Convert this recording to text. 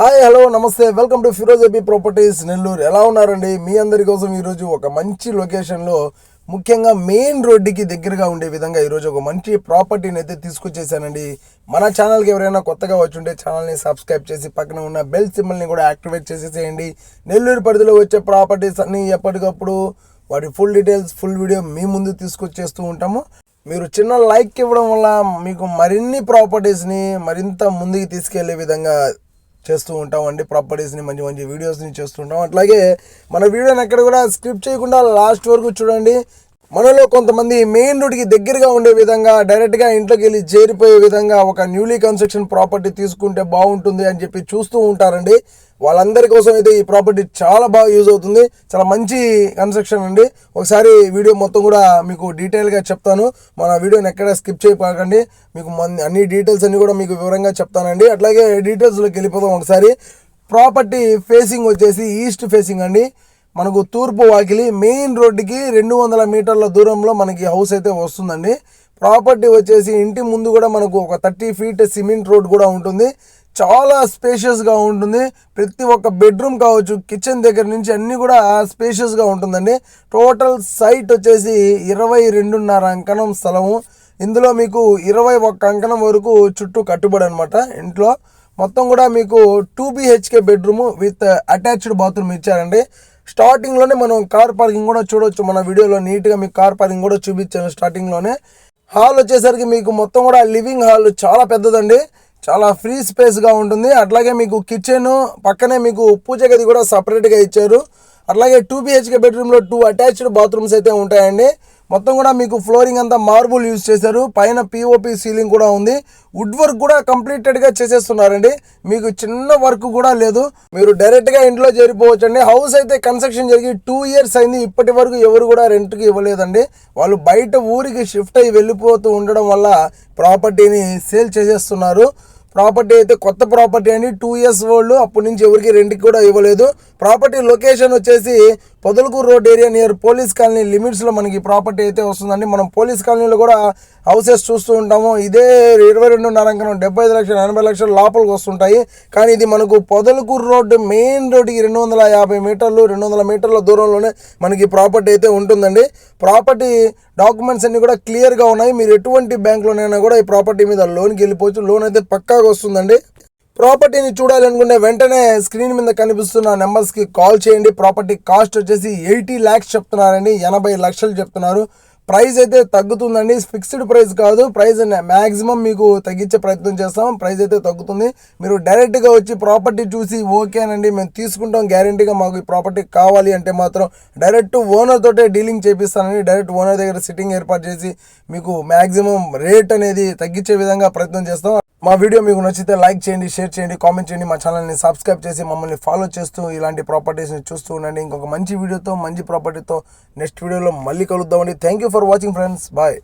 Hi hello నమస్తే. Welcome to Firoz AP properties Nellore. ఎలా ఉన్నారండి? మీ అందరి కోసం ఈరోజు ఒక మంచి లొకేషన్లో ముఖ్యంగా మెయిన్ రోడ్డుకి దగ్గరగా ఉండే విధంగా ఈరోజు ఒక మంచి ప్రాపర్టీని అయితే తీసుకొచ్చేసానండి. మన ఛానల్కి ఎవరైనా కొత్తగా వచ్చి ఉంటే ఛానల్ని సబ్స్క్రైబ్ చేసి పక్కన ఉన్న బెల్ సింబల్ని కూడా యాక్టివేట్ చేసేసేయండి. నెల్లూరు పరిధిలో వచ్చే ప్రాపర్టీస్ అన్నీ ఎప్పటికప్పుడు వాటి ఫుల్ డీటెయిల్స్ ఫుల్ వీడియో మీ ముందు తీసుకొచ్చేస్తూ ఉంటాము. మీరు చిన్న లైక్ ఇవ్వడం వల్ల మీకు మరిన్ని ప్రాపర్టీస్ని మరింత ముందుకు తీసుకెళ్ళే విధంగా చేస్తూ ఉంటాం అండి ప్రాపర్టీస్ని మంచి మంచి వీడియోస్ని చేస్తూ ఉంటాం. అట్లాగే మన వీడియోని ఎక్కడ కూడా స్క్రిప్ట్ చేయకుండా లాస్ట్ వరకు చూడండి. మనలో కొంతమంది మెయిన్ రోడ్కి దగ్గరగా ఉండే విధంగా డైరెక్ట్గా ఇంట్లోకి వెళ్ళి చేరిపోయే విధంగా ఒక న్యూలీ కన్స్ట్రక్షన్ ప్రాపర్టీ తీసుకుంటే బాగుంటుంది అని చెప్పి చూస్తూ ఉంటారండి. వాళ్ళందరి కోసం అయితే ఈ ప్రాపర్టీ చాలా బాగా యూజ్ అవుతుంది. చాలా మంచి కన్స్ట్రక్షన్ అండి. ఒకసారి వీడియో మొత్తం కూడా మీకు డీటెయిల్గా చెప్తాను. మన వీడియోని ఎక్కడ స్కిప్ చేయకండి. మీకు అన్ని డీటెయిల్స్ అన్ని కూడా మీకు వివరంగా చెప్తానండి. అట్లాగే డీటెయిల్స్లోకి వెళ్ళిపోదాం ఒకసారి. ప్రాపర్టీ ఫేసింగ్ వచ్చేసి ఈస్ట్ ఫేసింగ్ అండి. మనకు తూర్పు వాకిలి మెయిన్ రోడ్డుకి రెండు వందల మీటర్ల దూరంలో మనకి హౌస్ అయితే వస్తుందండి. ప్రాపర్టీ వచ్చేసి ఇంటి ముందు కూడా మనకు ఒక థర్టీ ఫీట్ సిమెంట్ రోడ్ కూడా ఉంటుంది. చాలా స్పేషియస్గా ఉంటుంది. ప్రతి ఒక్క బెడ్రూమ్ కావచ్చు కిచెన్ దగ్గర నుంచి అన్నీ కూడా స్పేషియస్గా ఉంటుందండి. టోటల్ సైట్ వచ్చేసి ఇరవై రెండున్నర అంకణం స్థలము. ఇందులో మీకు ఇరవై ఒక్క అంకణం వరకు చుట్టూ కట్టుబడి అనమాట ఇంట్లో. మొత్తం కూడా మీకు two B H K bedroom with attached bathroom ఇచ్చారండి. స్టార్టింగ్లోనే మనం కార్ పార్కింగ్ కూడా చూడొచ్చు. మన వీడియోలో నీట్గా మీకు కార్ పార్కింగ్ కూడా చూపించాను స్టార్టింగ్లోనే హాల్ వచ్చేసరికి మీకు మొత్తం కూడా లివింగ్ హాల్ చాలా పెద్దదండి. చాలా ఫ్రీ స్పేస్గా ఉంటుంది. అట్లాగే మీకు కిచెన్ పక్కనే మీకు పూజ గది కూడా సపరేట్గా ఇచ్చారు. అట్లాగే టూ బిహెచ్కే బెడ్రూమ్లో టూ అటాచ్డ్ బాత్రూమ్స్ అయితే ఉంటాయండి. మొత్తం కూడా మీకు ఫ్లోరింగ్ అంతా మార్బుల్ యూజ్ చేశారు. పైన పిఓపి సీలింగ్ కూడా ఉంది. వుడ్ వర్క్ కూడా కంప్లీటెడ్గా చేసేస్తున్నారండి. మీకు చిన్న వర్క్ కూడా లేదు. మీరు డైరెక్ట్గా ఇంట్లో చేరిపోవచ్చండి. హౌస్ అయితే కన్స్ట్రక్షన్ జరిగి టూ ఇయర్స్ అయింది. ఇప్పటి వరకు ఎవరు కూడా రెంట్కి ఇవ్వలేదండి. వాళ్ళు బయట ఊరికి షిఫ్ట్ అయ్యి వెళ్ళిపోతూ ఉండడం వల్ల ప్రాపర్టీని సేల్ చేసేస్తున్నారు. ప్రాపర్టీ అయితే కొత్త ప్రాపర్టీ అండి. Two years old. అప్పటి నుంచి ఎవరికి రెంట్కి కూడా ఇవ్వలేదు. ప్రాపర్టీ లొకేషన్ వచ్చేసి Podalakuru road area near police colony లిమిట్స్లో మనకి ప్రాపర్టీ అయితే వస్తుందండి. మనం పోలీస్ కాలనీలో కూడా హౌసెస్ చూస్తూ ఉంటాము. ఇదే ఇరవై రెండున్నర అంకనం డెబ్బై ఐదు లక్షలు ఎనభై లక్షలు లోపలికి వస్తుంటాయి. కానీ ఇది మనకు పొదలకూరు రోడ్డు మెయిన్ రోడ్డుకి రెండు వందల యాభై మీటర్లు రెండు వందల మీటర్ల దూరంలోనే మనకి ప్రాపర్టీ అయితే ఉంటుందండి. ప్రాపర్టీ డాక్యుమెంట్స్ అన్నీ కూడా క్లియర్గా ఉన్నాయి. మీరు ఎటువంటి బ్యాంకులోనైనా కూడా ఈ ప్రాపర్టీ మీద లోన్కి వెళ్ళిపోవచ్చు. లోన్ అయితే పక్కాగా వస్తుందండి. ప్రాపర్టీని చూడాలనుకునే వెంటనే స్క్రీన్ మీద కనిపిస్తున్న నెంబర్స్కి కాల్ చేయండి. ప్రాపర్టీ కాస్ట్ వచ్చేసి ఎయిటీ ల్యాక్స్ చెప్తున్నారండి. ఎనభై లక్షలు చెప్తున్నారు. ప్రైస్ అయితే తగ్గుతుందండి. ఫిక్స్డ్ ప్రైస్ కాదు. ప్రైస్ మ్యాక్సిమం మీకు తగ్గించే ప్రయత్నం చేస్తాం. ప్రైస్ అయితే తగ్గుతుంది. మీరు డైరెక్ట్గా వచ్చి ప్రాపర్టీ చూసి ఓకేనండి. మేము తీసుకుంటాం. గ్యారంటీగా మాకు ఈ ప్రాపర్టీ కావాలి అంటే మాత్రం డైరెక్ట్ ఓనర్ తోటే డీలింగ్ చేపిస్తానండి. డైరెక్ట్ ఓనర్ దగ్గర సిట్టింగ్ ఏర్పాటు చేసి మీకు మ్యాక్సిమం రేట్ అనేది తగ్గించే విధంగా ప్రయత్నం చేస్తాం. మా వీడియో మీకు నచ్చితే లైక్ చేయండి షేర్ చేయండి కామెంట్ చేయండి. మా ఛానల్ని సబ్స్క్రైబ్ చేసి మమ్మల్ని ఫాలో చేస్తూ ఇలాంటి ప్రాపర్టీస్ని చూస్తూ ఉండండి. ఇంకొక మంచి వీడియోతో మంచి ప్రాపర్టీతో నెక్స్ట్ వీడియోలో మళ్ళీ కలుద్దామండి. Thank you for watching friends bye